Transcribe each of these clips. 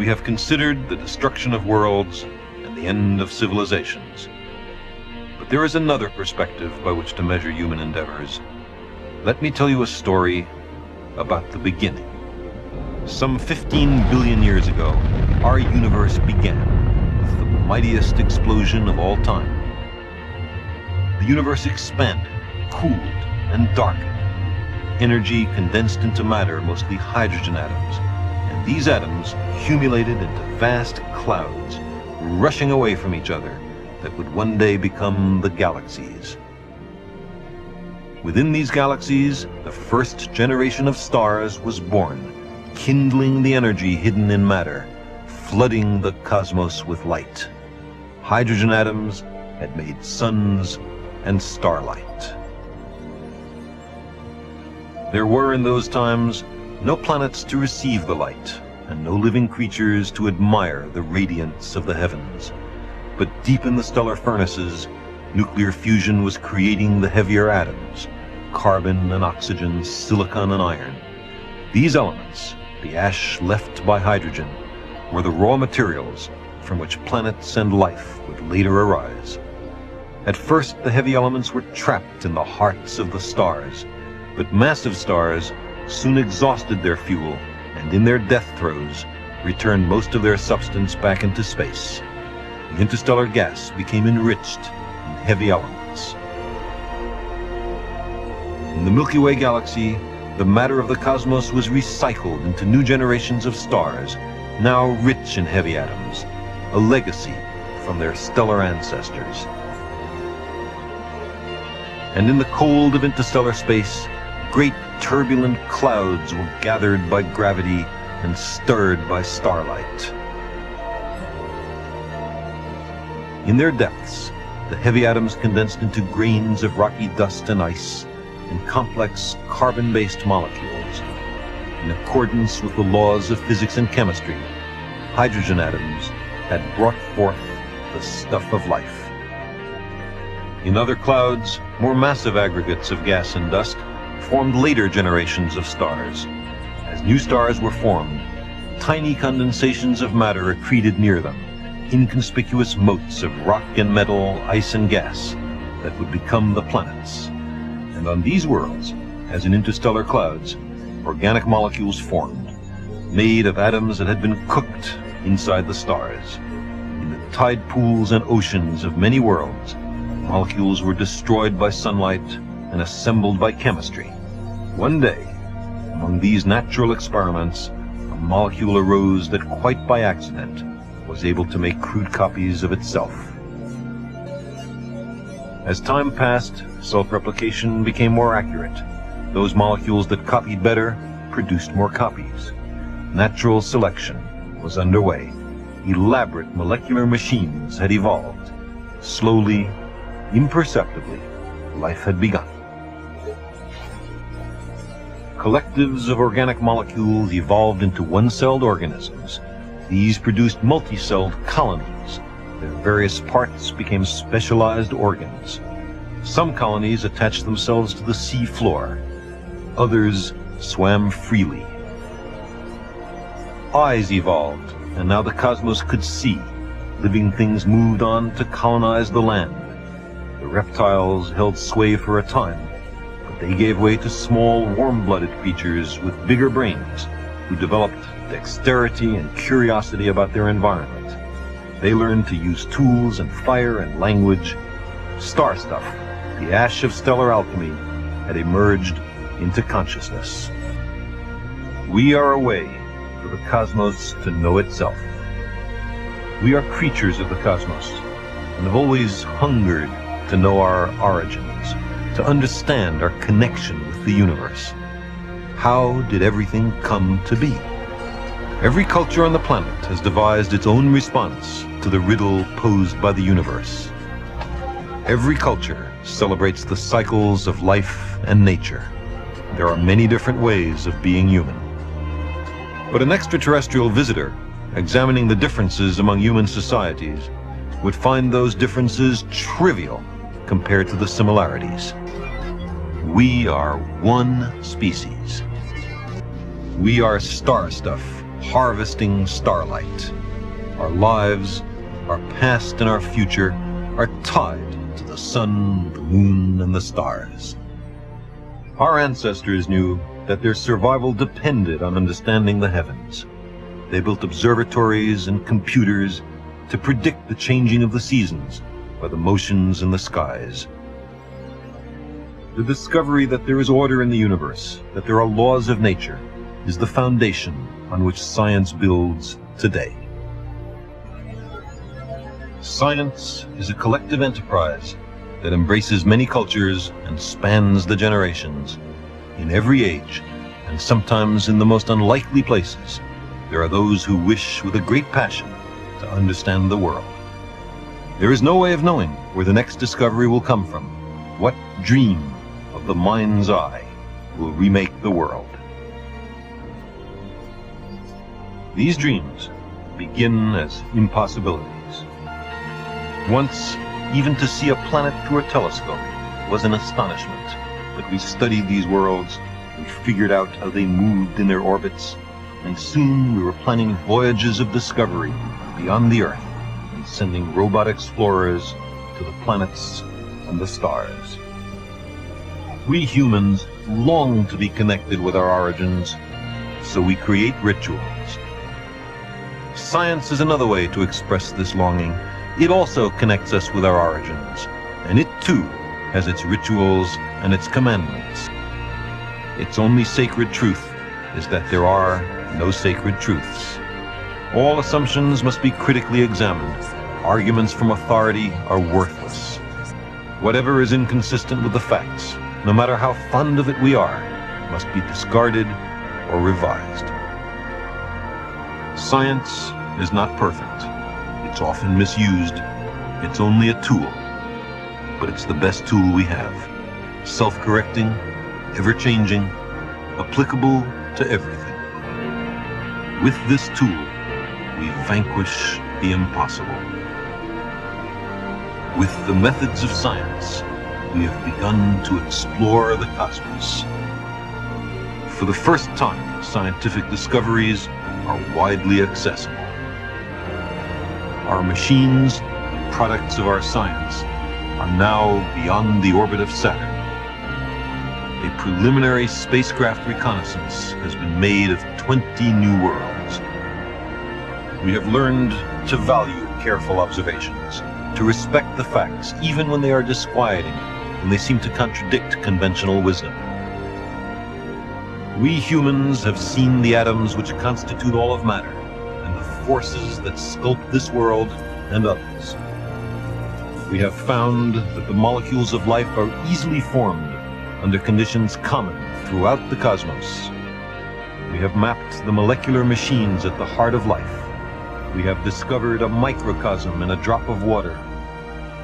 we have considered the destruction of worlds and the end of civilizations. But there is another perspective by which to measure human endeavors. Let me tell you a story about the beginning. Some 15 billion years ago, our universe began with the mightiest explosion of all time. The universe expanded, cooled, and darkened. Energy condensed into matter, mostly hydrogen atoms, these atoms accumulated into vast clouds, rushing away from each other, that would one day become the galaxies. Within these galaxies, the first generation of stars was born, kindling the energy hidden in matter, flooding the cosmos with light. Hydrogen atoms had made suns and starlight. There were in those times no planets to receive the light, and no living creatures to admire the radiance of the heavens. But deep in the stellar furnaces, nuclear fusion was creating the heavier atoms, carbon and oxygen, silicon and iron. These elements, the ash left by hydrogen, were the raw materials from which planets and life would later arise. At first, the heavy elements were trapped in the hearts of the stars, but massive stars soon exhausted their fuel and in their death throes returned most of their substance back into space. The interstellar gas became enriched in heavy elements. In the Milky Way galaxy, the matter of the cosmos was recycled into new generations of stars, now rich in heavy atoms, a legacy from their stellar ancestors. And in the cold of interstellar space, great turbulent clouds were gathered by gravity and stirred by starlight. In their depths, the heavy atoms condensed into grains of rocky dust and ice and complex carbon-based molecules. In accordance with the laws of physics and chemistry, hydrogen atoms had brought forth the stuff of life. In other clouds, more massive aggregates of gas and dust formed later generations of stars. As new stars were formed, tiny condensations of matter accreted near them, inconspicuous motes of rock and metal, ice and gas, that would become the planets. And on these worlds, as in interstellar clouds, organic molecules formed, made of atoms that had been cooked inside the stars. In the tide pools and oceans of many worlds, molecules were destroyed by sunlight and assembled by chemistry. One day, among these natural experiments, a molecule arose that quite by accident was able to make crude copies of itself. As time passed, self-replication became more accurate. Those molecules that copied better produced more copies. Natural selection was underway. Elaborate molecular machines had evolved. Slowly, imperceptibly, life had begun. Collectives of organic molecules evolved into one-celled organisms. These produced multi-celled colonies. Their various parts became specialized organs. Some colonies attached themselves to the sea floor. Others swam freely. Eyes evolved, and now the cosmos could see. Living things moved on to colonize the land. The reptiles held sway for a time, they gave way to small, warm-blooded creatures with bigger brains who developed dexterity and curiosity about their environment. They learned to use tools and fire and language. Star stuff, the ash of stellar alchemy, had emerged into consciousness. We are a way for the cosmos to know itself. We are creatures of the cosmos and have always hungered to know our origins, to understand our connection with the universe. How did everything come to be? Every culture on the planet has devised its own response to the riddle posed by the universe. Every culture celebrates the cycles of life and nature. There are many different ways of being human. But an extraterrestrial visitor, examining the differences among human societies, would find those differences trivial compared to the similarities. We are one species. We are star stuff harvesting starlight. Our lives, our past and our future are tied to the sun, the moon, and the stars. Our ancestors knew that their survival depended on understanding the heavens. They built observatories and computers to predict the changing of the seasons by the motions in the skies. The discovery that there is order in the universe, that there are laws of nature, is the foundation on which science builds today. Science is a collective enterprise that embraces many cultures and spans the generations. In every age, and sometimes in the most unlikely places, there are those who wish with a great passion to understand the world. There is no way of knowing where the next discovery will come from, what dream of the mind's eye will remake the world. These dreams begin as impossibilities. Once, even to see a planet through a telescope was an astonishment, but we studied these worlds, we figured out how they moved in their orbits, and soon we were planning voyages of discovery beyond the Earth sending robot explorers to the planets and the stars. We humans long to be connected with our origins, so we create rituals. Science is another way to express this longing. It also connects us with our origins, and it too has its rituals and its commandments. Its only sacred truth is that there are no sacred truths. All assumptions must be critically examined Arguments from authority are worthless. Whatever is inconsistent with the facts, no matter how fond of it we are, must be discarded or revised. Science is not perfect. It's often misused. It's only a tool. But it's the best tool we have. Self-correcting, ever-changing, applicable to everything. With this tool, we vanquish the impossible. With the methods of science, we have begun to explore the cosmos. For the first time, scientific discoveries are widely accessible. Our machines, the products of our science, are now beyond the orbit of Saturn. A preliminary spacecraft reconnaissance has been made of 20 new worlds. We have learned to value careful observations to respect the facts, even when they are disquieting, when they seem to contradict conventional wisdom. We humans have seen the atoms which constitute all of matter, and the forces that sculpt this world and others. We have found that the molecules of life are easily formed under conditions common throughout the cosmos. We have mapped the molecular machines at the heart of life we have discovered a microcosm in a drop of water.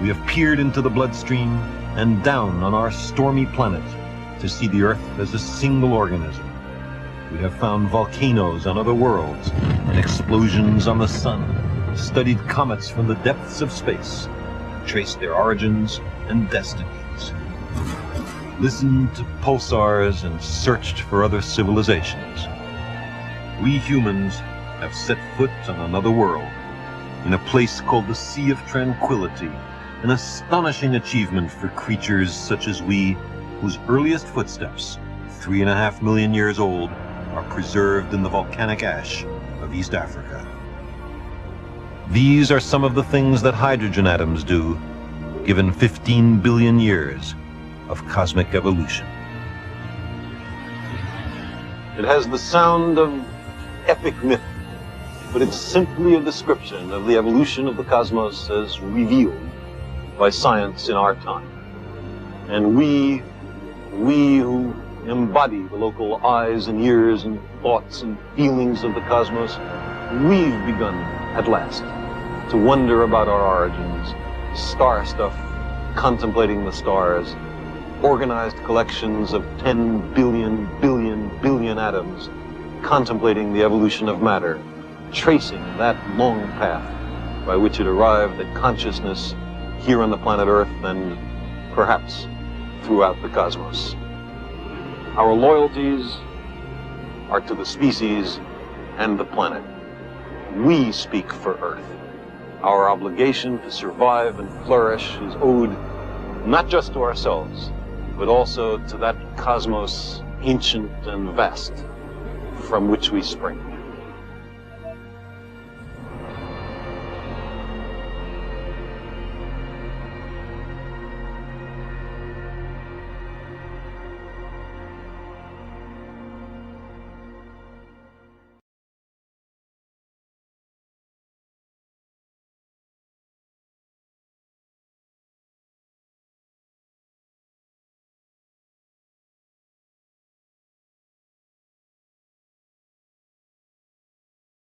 We have peered into the bloodstream and down on our stormy planet to see the Earth as a single organism. We have found volcanoes on other worlds and explosions on the sun, studied comets from the depths of space, traced their origins and destinies, listened to pulsars and searched for other civilizations. We humans have set foot on another world, in a place called the Sea of Tranquility, an astonishing achievement for creatures such as we, whose earliest footsteps, three and a half million years old, are preserved in the volcanic ash of East Africa. These are some of the things that hydrogen atoms do, given 15 billion years of cosmic evolution. It has the sound of epic myth but it's simply a description of the evolution of the cosmos as revealed by science in our time. And we, we who embody the local eyes and ears and thoughts and feelings of the cosmos, we've begun at last to wonder about our origins, star stuff, contemplating the stars, organized collections of 10 billion, billion, billion atoms, contemplating the evolution of matter, tracing that long path by which it arrived at consciousness here on the planet Earth and perhaps throughout the cosmos. Our loyalties are to the species and the planet. We speak for Earth. Our obligation to survive and flourish is owed not just to ourselves, but also to that cosmos ancient and vast from which we spring.